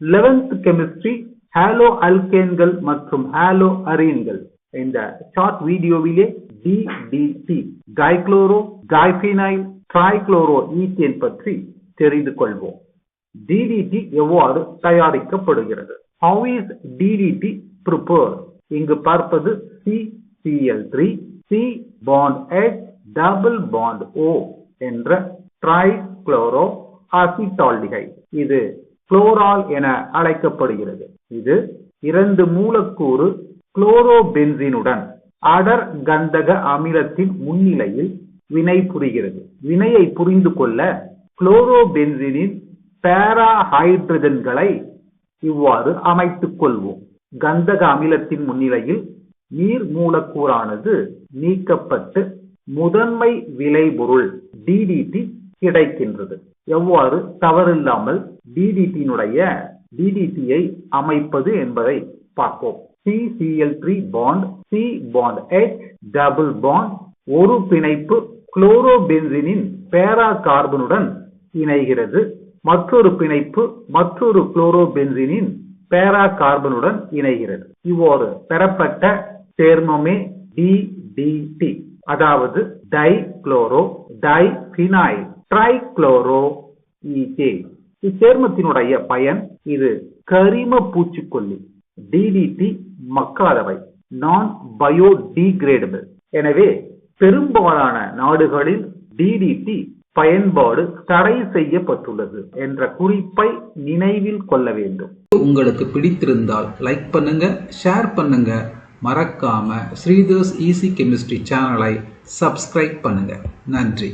Eleventh chemistry hollow அல்கேன்கள் மற்றும் halo அரீன்கள் இந்த short வீடியோவிலே DDT dichloro diphenyl trichloro ethane பற்றி தெரிந்து கொள்வோம். டிடிடி எவ்வாறு தயாரிக்கப்படுகிறது? ஹவு இஸ் டிடிடி ப்ரிப்பேர் இங்கு பார்ப்பது C CL three C bond H double bond O என்ற ட்ரைக்ளோரோ அசிட்டால்டிகைட் இது குளோரால் என அழைக்கப்படுகிறது. இது இரண்டு மூலக்கூறு குளோரோபென்சினுடன் அடர் கந்தக அமிலத்தின் முன்னிலையில் வினை புரிகிறது. வினையை புரிந்து கொள்ள குளோரோபென்சினின் பேரா ஹைட்ரஜன்களை இவ்வாறு அமைத்துக் கொள்வோம். கந்தக அமிலத்தின் முன்னிலையில் நீர் மூலக்கூறானது நீக்கப்பட்டு முதன்மை விளைபொருள் டிடிடி கிடைக்கின்றது. எவ்வாறு தவறில்லாமல் டிடிடியினுடைய டிடிடியை அமைப்பது என்பதை பார்ப்போம். CCL three bond C bond H double bond ஒரு பிணைப்பு குளோரோபென்சினின் பேரா கார்பனுடன் இணைகிறது. மற்றொரு பிணைப்பு மற்றொரு குளோரோபென்சினின் பேரா கார்பனுடன் இணைகிறது. இவ்வாறு பெறப்பட்ட சேர்மமே டிடிடி அதாவது tie chloro tie phenyl trichloro ethane இச்சேர்மத்தினுடைய பயன் இது கரிம பூச்சிக்கொல்லி டிடிடி மக்காதவை நான் பயோடிகிரேடபிள் எனவே பெரும்பாலான நாடுகளில் டிடிடி பயன்பாடு தடை செய்யப்பட்டுள்ளது என்ற குறிப்பை நினைவில் கொள்ள வேண்டும். உங்களுக்கு பிடித்திருந்தால் லைக் பண்ணுங்க ஷேர் பண்ணுங்க. மறக்காம ஸ்ரீதர்ஸ் ஈஸி கெமிஸ்ட்ரி சேனலை சப்ஸ்கிரைப் பண்ணுங்கள் நன்றி.